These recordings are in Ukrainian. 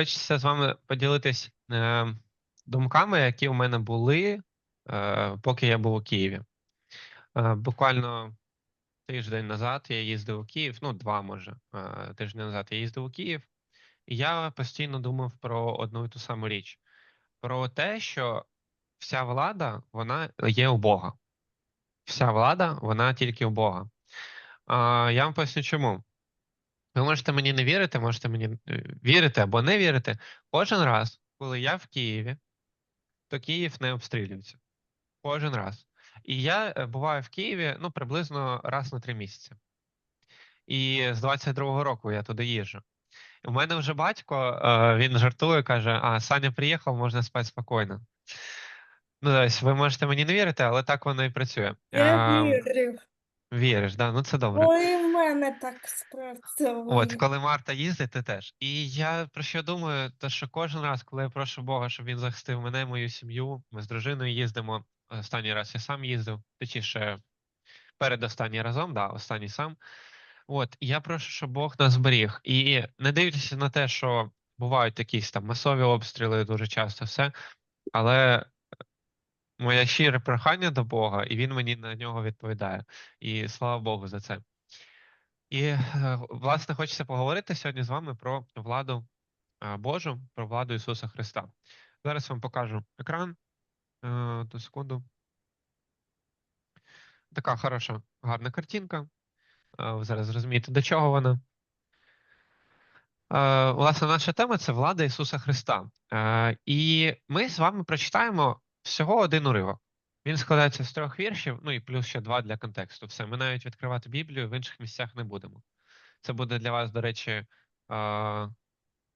Хочеться з вами поділитись е, думками, які у мене були, е, поки я був у Києві. Е, буквально тиждень назад я їздив у Київ, ну, два може. Е, тиждень назад я їздив у Київ, і я постійно думав про одну і ту саму річ: про те, що вся влада вона є у Бога. Вся влада, вона тільки у Бога. Е, я вам поясню чому. Ви можете мені не вірити, можете мені е, вірити або не вірити. Кожен раз, коли я в Києві, то Київ не обстрілюється. Кожен раз. І я е, буваю в Києві ну, приблизно раз на три місяці. І з 22-го року я туди їжджу. У мене вже батько, е, він жартує, каже: А, Саня приїхав, можна спати спокійно. Ну, ось, ви можете мені не вірити, але так воно і працює. Я Ем, вірю. Віриш, да? Ну це добре. Ой, в мене так спрацьовує. От, коли Марта їздить, ти теж. І я про що думаю, то що кожен раз, коли я прошу Бога, щоб він захистив мене, мою сім'ю, ми з дружиною їздимо. Останній раз я сам їздив, точніше, передостанній разом, да, останній сам. От, і я прошу, щоб Бог нас зберіг. І не дивлячись на те, що бувають якісь там масові обстріли дуже часто, все, але моє щире прохання до Бога, і він мені на нього відповідає. І слава Богу за це. І, е, власне, хочеться поговорити сьогодні з вами про владу е, Божу, про владу Ісуса Христа. Зараз вам покажу екран. Е, Ту секунду. Така хороша, гарна картинка. Е, Ви зараз зрозумієте, до чого вона. Е, Власне, наша тема це влада Ісуса Христа. Е, І ми з вами прочитаємо всього один уривок. Він складається з трьох віршів, ну і плюс ще два для контексту. Все, ми навіть відкривати Біблію в інших місцях не будемо. Це буде для вас, до речі,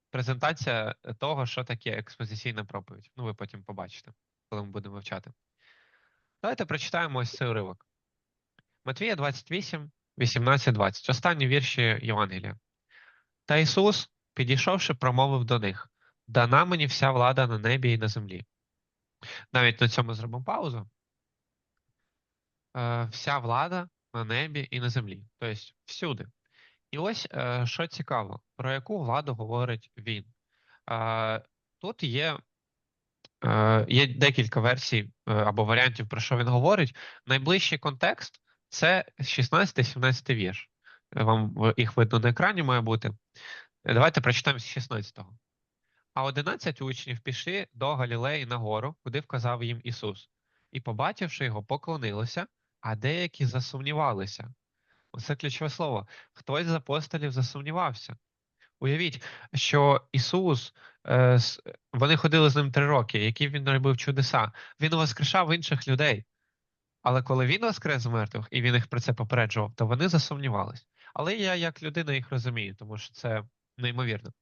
презентація того, що таке експозиційна проповідь. Ну, ви потім побачите, коли ми будемо вивчати. Давайте прочитаємо ось цей уривок. Матвія 28, 18, 20. Останні вірші Євангелія. Та Ісус, підійшовши, промовив до них: Дана мені вся влада на небі і на землі. Навіть на цьому зробимо паузу. Е, Вся влада на небі і на землі. Тобто всюди. І ось е, що цікаво, про яку владу говорить він. Е, Тут є, є декілька версій або варіантів, про що він говорить. Найближчий контекст це 16-17 вірш. Вам їх видно на екрані має бути. Давайте прочитаємо з 16-го. А 11 учнів пішли до Галілеї на гору, куди вказав їм Ісус. І, побачивши його, поклонилися, а деякі засумнівалися. Оце ключове слово. Хтось з апостолів засумнівався. Уявіть, що Ісус, е, вони ходили з ним три роки, які він робив чудеса. Він воскрешав інших людей. Але коли він воскрес з мертвих і він їх про це попереджував, то вони засумнівались. Але я, як людина, їх розумію, тому що це неймовірно.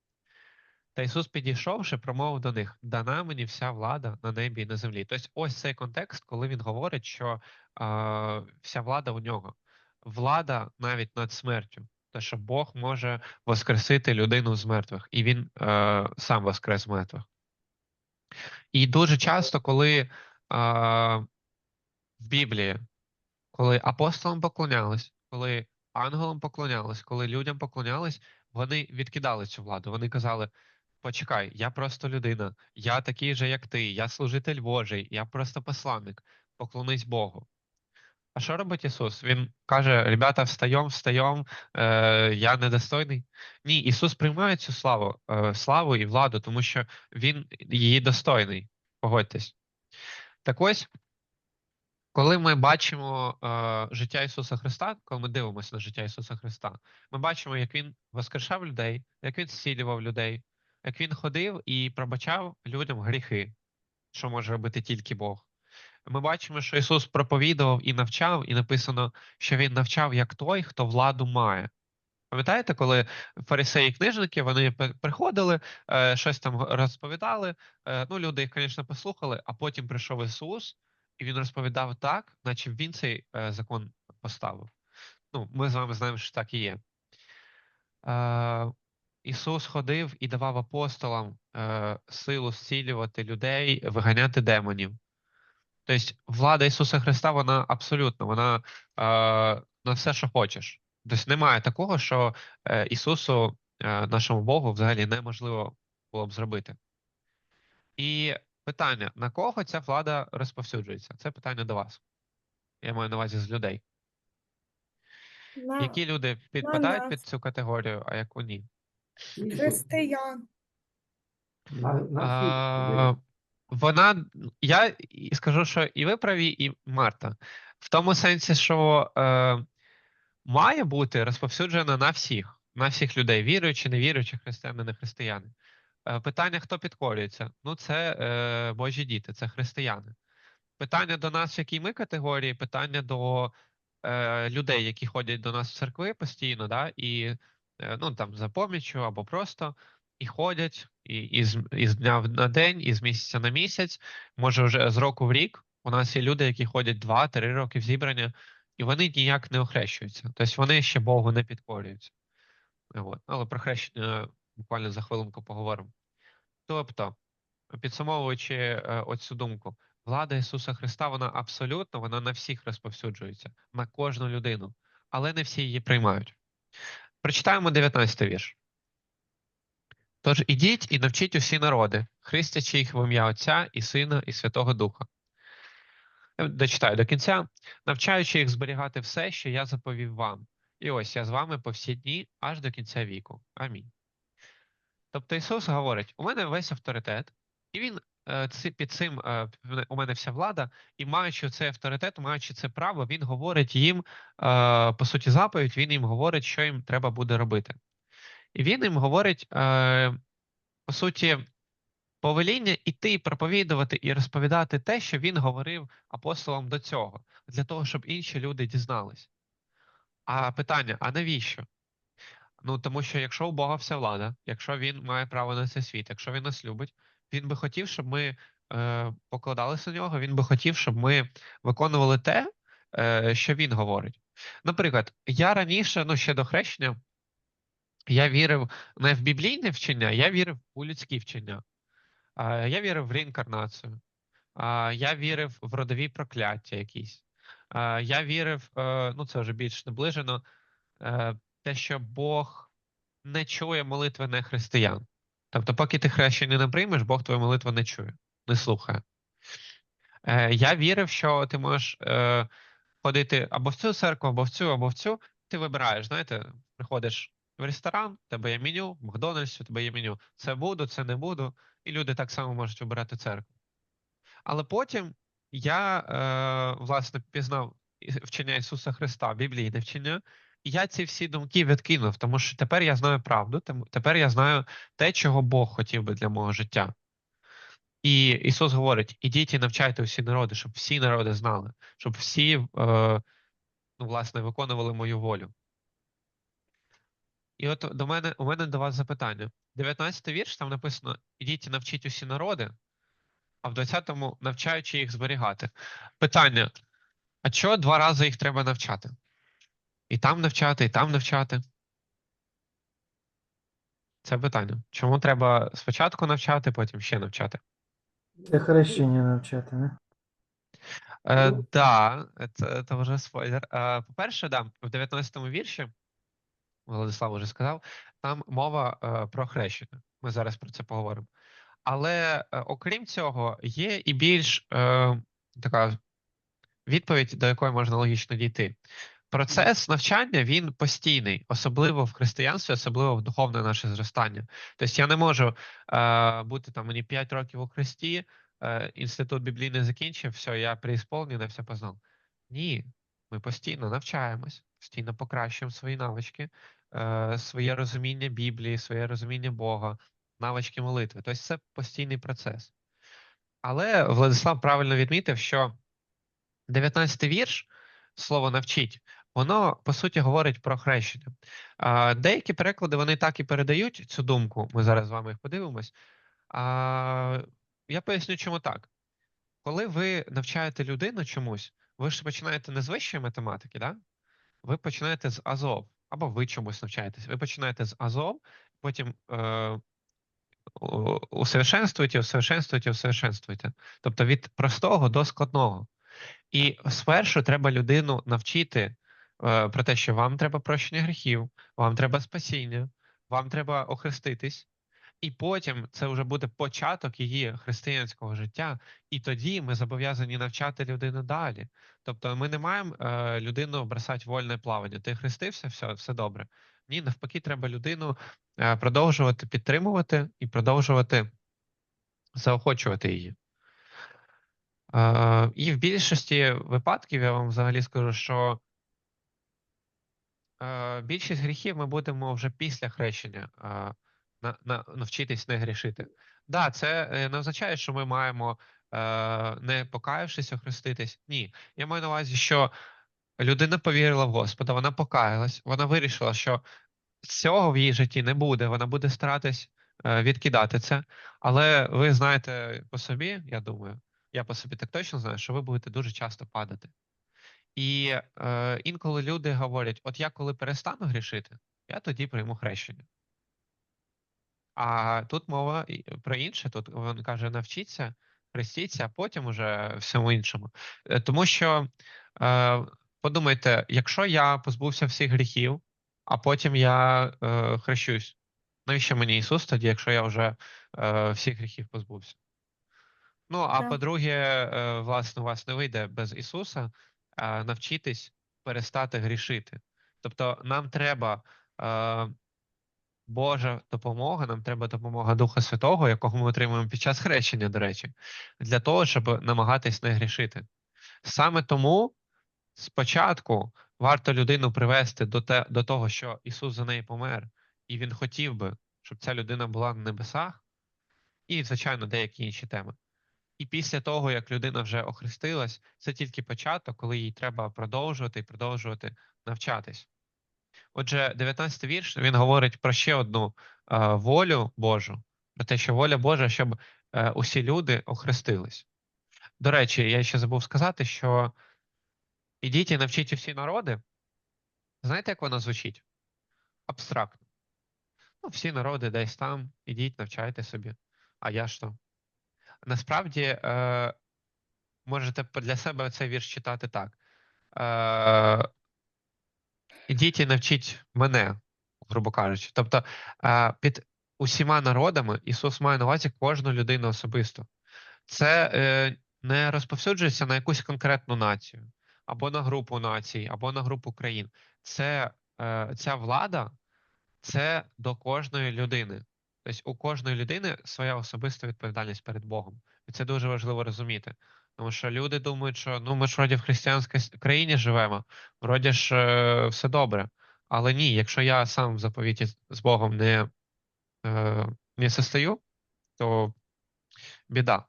Та Ісус, підійшовши, промовив до них: дана мені вся влада на небі і на землі. Тобто, ось цей контекст, коли він говорить, що е, вся влада у нього, влада навіть над смертю, те, що Бог може воскресити людину з мертвих, і він е, сам воскрес з мертвих. І дуже часто, коли е, в Біблії, коли апостолам поклонялись, коли ангелам поклонялись, коли людям поклонялись, вони відкидали цю владу. Вони казали: Почекай, я просто людина, я такий же, як ти, я служитель Божий, я просто посланник, поклонись Богу. А що робить Ісус? Він каже: Ребята, встаєм, встаєм, е, я недостойний. Ні, Ісус приймає цю славу, е, славу і владу, тому що Він її достойний. Погодьтесь. Так ось, коли ми бачимо е, життя Ісуса Христа, коли ми дивимося на життя Ісуса Христа, ми бачимо, як Він воскрешав людей, як Він зцілював людей, як Він ходив і пробачав людям гріхи, що може робити тільки Бог. Ми бачимо, що Ісус проповідував і навчав, і написано, що Він навчав як той, хто владу має. Пам'ятаєте, коли фарисеї і книжники вони приходили, е, щось там розповідали. Е, ну, люди їх, звісно, послухали, а потім прийшов Ісус, і Він розповідав так, наче Він цей е, закон поставив. Ну, ми з вами знаємо, що так і є. Ісус ходив і давав апостолам е, силу зцілювати людей, виганяти демонів. Тобто влада Ісуса Христа, вона абсолютно, вона е, на все, що хочеш. Тобто немає такого, що е, Ісусу, е, нашому Богу, взагалі неможливо було б зробити. І питання: на кого ця влада розповсюджується? Це питання до вас. Я маю на увазі з людей. На Які люди підпадають нас. під цю категорію, а яку ні? Християн. На, на А, вона, я і скажу, що і ви праві, і Марта. В тому сенсі, що е, має бути розповсюджена на всіх, на всіх людей, віруючи, не віруючи, християни, не християни. Е, питання, хто підкорюється? Ну, це е, Божі діти, це християни. Питання до нас, в якій ми категорії, питання до е, людей, які ходять до нас в церкви постійно, да, і ну, там за поміччю або просто і ходять і, і, з, і дня на день, і з місяця на місяць, може вже з року в рік. У нас є люди, які ходять 2-3 роки в зібрання, і вони ніяк не охрещуються. Тобто вони ще Богу не підкорюються. От. Але про хрещення буквально за хвилинку поговоримо. Тобто, підсумовуючи е, оцю думку, влада Ісуса Христа, вона абсолютно, вона на всіх розповсюджується, на кожну людину, але не всі її приймають. Прочитаємо 19 вірш. Тож ідіть і навчіть усі народи, хрестячи їх в ім'я Отця і Сина, і Святого Духа. Я Дочитаю до кінця, навчаючи їх зберігати все, що я заповів вам. І ось я з вами по всі дні аж до кінця віку. Амінь. Тобто Ісус говорить: у мене весь авторитет, і він е, під цим е, у мене вся влада, і маючи цей авторитет, маючи це право, він говорить їм, е, по суті, заповідь, він їм говорить, що їм треба буде робити. І він їм говорить, е, по суті, повеління іти проповідувати і розповідати те, що він говорив апостолам до цього, для того, щоб інші люди дізнались. А питання: а навіщо? Ну, тому що якщо у Бога вся влада, якщо він має право на цей світ, якщо він нас любить, він би хотів, щоб ми е, покладалися на нього, він би хотів, щоб ми виконували те, е, що він говорить. Наприклад, я раніше, ну ще до хрещення, я вірив не в біблійне вчення, я вірив у людські вчення. Е, я вірив в реінкарнацію, е, я вірив в родові прокляття якісь. Е, я вірив, е, ну це вже більш наближено, е, те, що Бог не чує молитви не християн. Тобто, поки ти хрещення не приймеш, Бог твою молитву не чує, не слухає. Е, я вірив, що ти можеш е, ходити або в цю церкву, або в цю, або в цю. Ти вибираєш, знаєте, приходиш в ресторан, тебе є меню, в Макдональдсі, тебе є меню. Це буду, це не буду. І люди так само можуть обирати церкву. Але потім я, е, власне, пізнав вчення Ісуса Христа, біблійне вчення, я ці всі думки відкинув, тому що тепер я знаю правду, тепер я знаю те, чого Бог хотів би для мого життя. І Ісус говорить: ідіть і навчайте усі народи, щоб всі народи знали, щоб всі, е, ну, власне, виконували мою волю. І от до мене, у мене до вас запитання. 19 вірш, там написано: ідіть і навчіть усі народи, а в 20-му навчаючи їх зберігати. Питання: а чого два рази їх треба навчати? І там навчати, і там навчати. Це питання. Чому треба спочатку навчати, потім ще навчати? Це хрещення навчати, не? Е, да, це, це вже спойлер. Е, по-перше, да, в 19-му вірші, Владислав вже сказав, там мова е, про хрещення. Ми зараз про це поговоримо. Але е, окрім цього, є і більш е, така відповідь, до якої можна логічно дійти. Процес навчання він постійний, особливо в християнстві, особливо в духовне наше зростання. Тобто я не можу е, бути там мені 5 років у Христі, е, інститут біблійний закінчив, все, я преісполнений, все познав. Ні, ми постійно навчаємось, постійно покращуємо свої навички, е, своє розуміння Біблії, своє розуміння Бога, навички молитви. Тобто це постійний процес. Але Владислав правильно відмітив, що 19 вірш, слово навчіть, воно по суті говорить про хрещення. А, деякі переклади вони так і передають цю думку. Ми зараз з вами їх подивимось. А, я поясню, чому так. Коли ви навчаєте людину чомусь, ви ж починаєте не з вищої математики, да? ви починаєте з Азов, або ви чомусь навчаєтесь. Ви починаєте з Азов, потім е, усовершенствуєте, усовершенствуєте, усовершенствуєте. Тобто від простого до складного. І спершу треба людину навчити е, про те, що вам треба прощення гріхів, вам треба спасіння, вам треба охреститись. І потім це вже буде початок її християнського життя, і тоді ми зобов'язані навчати людину далі. Тобто ми не маємо е, людину бросати вольне плавання. Ти хрестився, все, все добре. Ні, навпаки, треба людину е, продовжувати підтримувати і продовжувати заохочувати її. І в більшості випадків я вам взагалі скажу, що е, більшість гріхів ми будемо вже після хрещення е, на, на, навчитись не грішити. Да, це е, не означає, що ми маємо, е, не покаявшись, охреститись. Ні. Я маю на увазі, що людина повірила в Господа, вона покаялась, вона вирішила, що цього в її житті не буде, вона буде старатись е, відкидати це. Але ви знаєте по собі, я думаю, я по собі так точно знаю, що ви будете дуже часто падати. І е, інколи люди говорять: от я коли перестану грішити, я тоді прийму хрещення. А тут мова про інше. Тут він каже: навчіться, хрестіться, а потім уже всьому іншому. Е, Тому що е, подумайте, якщо я позбувся всіх гріхів, а потім я е, хрещусь, навіщо мені Ісус тоді, якщо я вже е, всіх гріхів позбувся? Ну, а Так. по-друге, е, власне, у вас не вийде без Ісуса навчитись перестати грішити. Тобто, нам треба е, Божа допомога, нам треба допомога Духа Святого, якого ми отримуємо під час хрещення, до речі, для того, щоб намагатись не грішити. Саме тому спочатку варто людину привести до, те, до того, що Ісус за неї помер, і Він хотів би, щоб ця людина була на небесах, і, звичайно, деякі інші теми. І після того, як людина вже охрестилась, це тільки початок, коли їй треба продовжувати і продовжувати навчатись. Отже, 19 вірш він говорить про ще одну е, волю Божу, про те, що воля Божа, щоб е, усі люди охрестились. До речі, я ще забув сказати, що ідіть і навчіть усі народи. Знаєте, як воно звучить? Абстрактно. Ну, всі народи десь там, ідіть, навчайте собі. А я що? Насправді, е, можете для себе цей вірш читати так. Е, ідіть і навчіть мене, грубо кажучи. Тобто, е, під усіма народами Ісус має на увазі кожну людину особисто. Це е, не розповсюджується на якусь конкретну націю, або на групу націй, або на групу країн. Це е, ця влада це до кожної людини. Тобто у кожної людини своя особиста відповідальність перед Богом. І це дуже важливо розуміти. Тому що люди думають, що ну ми ж вроді в християнській країні живемо, вроді ж е, все добре. Але ні, якщо я сам в заповіті з- Богом не, е, не состою, то біда.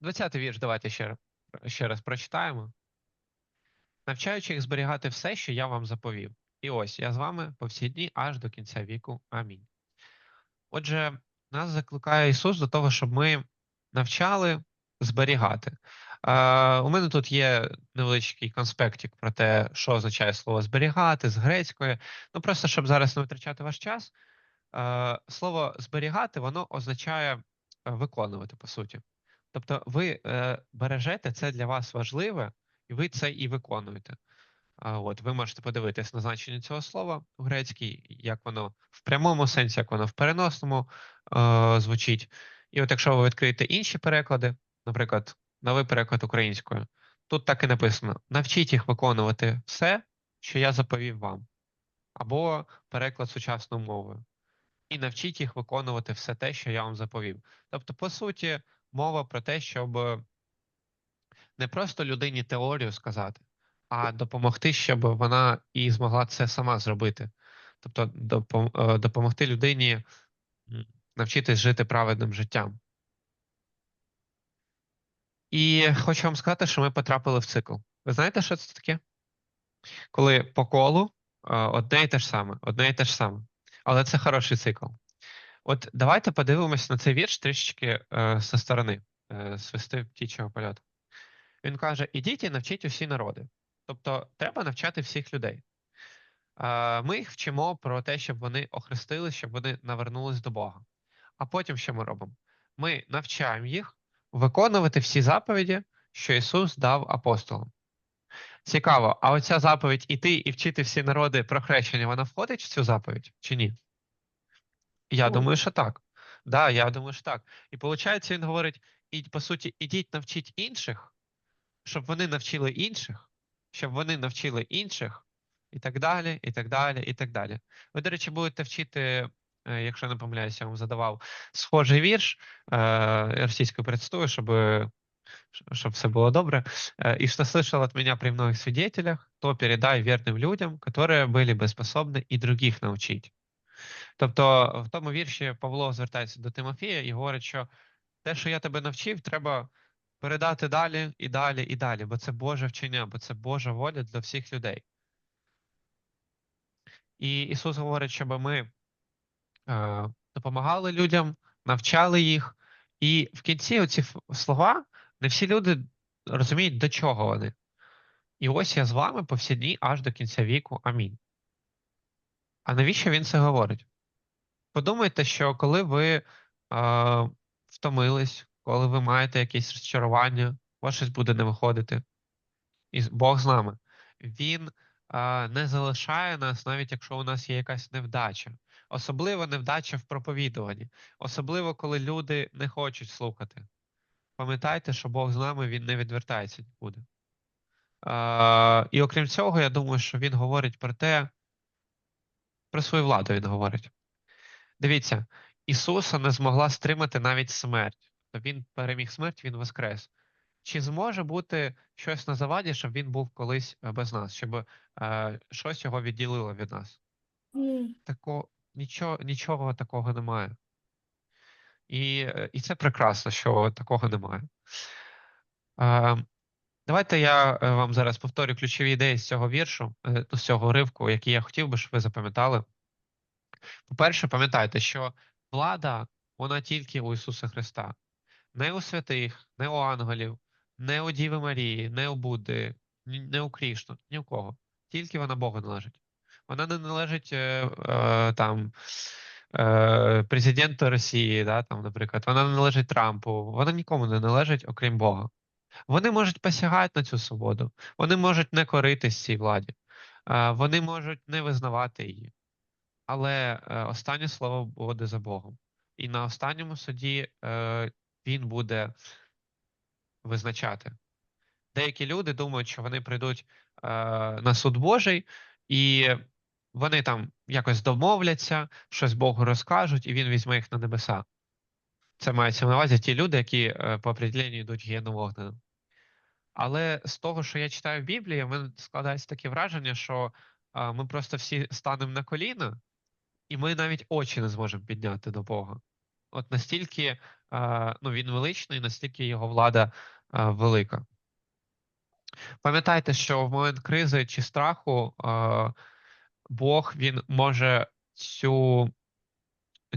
20-й вірш, давайте ще, ще раз прочитаємо. Навчаючи їх зберігати все, що я вам заповів. І ось я з вами по всі дні аж до кінця віку. Амінь. Отже, нас закликає Ісус до того, щоб ми навчали зберігати. Е, у мене тут є невеличкий конспектик про те, що означає слово зберігати з грецької. Ну просто щоб зараз не витрачати ваш час. Е, слово зберігати воно означає е, виконувати, по суті. Тобто, ви е, бережете це для вас важливе, і ви це і виконуєте. От, ви можете подивитись на значення цього слова у грецькій, як воно в прямому сенсі, як воно в переносному е, звучить. І от якщо ви відкриєте інші переклади, наприклад, новий переклад українською, тут так і написано: навчіть їх виконувати все, що я заповів вам, або переклад сучасною мовою. І навчіть їх виконувати все те, що я вам заповів. Тобто, по суті, мова про те, щоб не просто людині теорію сказати, а допомогти, щоб вона і змогла це сама зробити. Тобто е, допомогти людині навчитись жити праведним життям. І хочу вам сказати, що ми потрапили в цикл. Ви знаєте, що це таке? Коли по колу е, одне і те ж саме, одне і те ж саме. Але це хороший цикл. От давайте подивимось на цей вірш трішечки е, зі сторони, е, свисти птічого польоту. Він каже: ідіть і навчіть усі народи. Тобто, треба навчати всіх людей. Ми їх вчимо про те, щоб вони охрестились, щоб вони навернулись до Бога. А потім що ми робимо? Ми навчаємо їх виконувати всі заповіді, що Ісус дав апостолам. Цікаво, а оця заповідь іти і вчити всі народи про хрещення, вона входить в цю заповідь чи ні? Я Ой. думаю, що так. Да, я думаю, що так. І виходить, він говорить: і, по суті, ідіть навчіть інших, щоб вони навчили інших, щоб вони навчили інших, і так далі, і так далі, і так далі. Ви, до речі, будете вчити, е, якщо не помиляюся, я вам задавав схожий вірш е, російською процитую, щоб, щоб все було добре. Э, «И что слышал от меня при многих свидетелях, то передай верным людям, которые были бы способны і других навчить. Тобто в тому вірші Павло звертається до Тимофія і говорить, що те, що я тебе навчив, треба передати далі і далі і далі, бо це Боже вчення, бо це Божа воля для всіх людей. І Ісус говорить, щоб ми е, допомагали людям, навчали їх. І в кінці оці слова не всі люди розуміють, до чого вони. І ось я з вами по всі дні аж до кінця віку. Амінь. А навіщо він це говорить? Подумайте, що коли ви е, втомились, коли ви маєте якесь розчарування, у вас щось буде не виходити, і Бог з нами. Він е, не залишає нас, навіть якщо у нас є якась невдача. Особливо невдача в проповідуванні, особливо коли люди не хочуть слухати. Пам'ятайте, що Бог з нами він не відвертається нікуди. Е, і окрім цього, я думаю, що він говорить про те, про свою владу він говорить. Дивіться, Ісуса не змогла стримати навіть смерть. Тобто Він переміг смерть, він воскрес. Чи зможе бути щось на заваді, щоб він був колись е, без нас, щоб е, щось його відділило від нас? Тако, нічого, нічого такого немає. І, е, і це прекрасно, що такого немає. Е, давайте я е, вам зараз повторю ключові ідеї з цього віршу, з цього уривку, які я хотів би, щоб ви запам'ятали. По-перше, пам'ятайте, що влада, вона тільки у Ісуса Христа. Не у святих, не у ангелів, не у Діви Марії, не у Будди, не у Крішну, ні у кого. Тільки вона Богу належить. Вона не належить е, е, там е, президенту Росії, да, там, наприклад, вона не належить Трампу, вона нікому не належить, окрім Бога. Вони можуть посягати на цю свободу, вони можуть не коритись цій владі, е, вони можуть не визнавати її. Але е, останнє слово буде за Богом. І на останньому суді е, він буде визначати. Деякі люди думають, що вони прийдуть е, на суд Божий, і вони там якось домовляться, щось Богу розкажуть, і він візьме їх на небеса. Це мається на увазі ті люди, які е, по определенню йдуть гієну вогнену. Але з того, що я читаю в Біблії, в мене складається таке враження, що е, ми просто всі станемо на коліна, і ми навіть очі не зможемо підняти до Бога. От настільки ну, він величний, настільки його влада велика. Пам'ятайте, що в момент кризи чи страху Бог він може цю,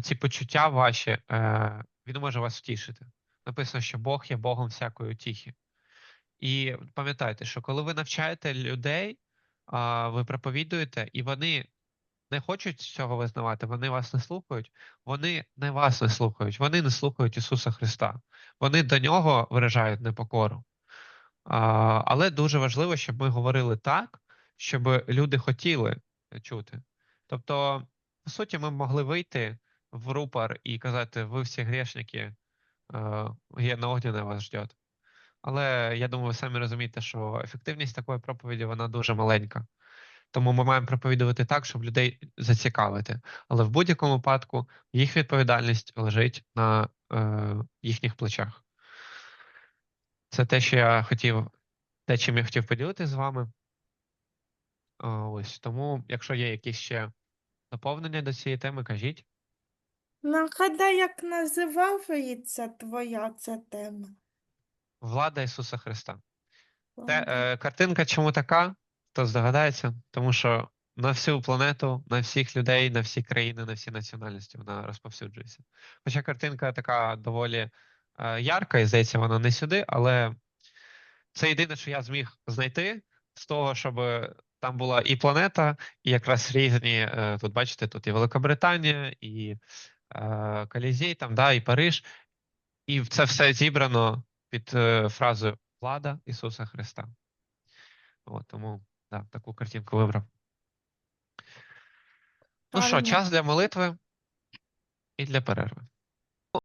ці почуття ваші, е, він може вас втішити. Написано, що Бог є Богом всякої утіхи. І пам'ятайте, що коли ви навчаєте людей, ви проповідуєте, і вони не хочуть цього визнавати, вони вас не слухають, вони не вас не слухають, вони не слухають Ісуса Христа. Вони до нього виражають непокору. А, але дуже важливо, щоб ми говорили так, щоб люди хотіли чути. Тобто, по суті, ми могли вийти в рупор і казати: ви всі грешники, є на огняне вас ждет. Але я думаю, ви самі розумієте, що ефективність такої проповіді вона дуже маленька. Тому ми маємо проповідувати так, щоб людей зацікавити. Але в будь-якому випадку їх відповідальність лежить на е, їхніх плечах. Це те, що я хотів, те, чим я хотів поділитися з вами. Ось тому, якщо є якісь ще доповнення до цієї теми, кажіть. Нагадай, як називається твоя ця тема. Влада Ісуса Христа. Те, е, картинка чому така, хто здогадається, тому що на всю планету, на всіх людей, на всі країни, на всі національності вона розповсюджується. Хоча картинка така доволі е, ярка, і здається, вона не сюди, але це єдине, що я зміг знайти з того, щоб там була і планета, і якраз різні. е, Тут бачите, тут і Великобританія, і е, Колізей, там, да, і Париж. І це все зібрано під е, фразою Влада Ісуса Христа. От, тому да, таку картинку вибрав. Ну що, час для молитви. і для перерви.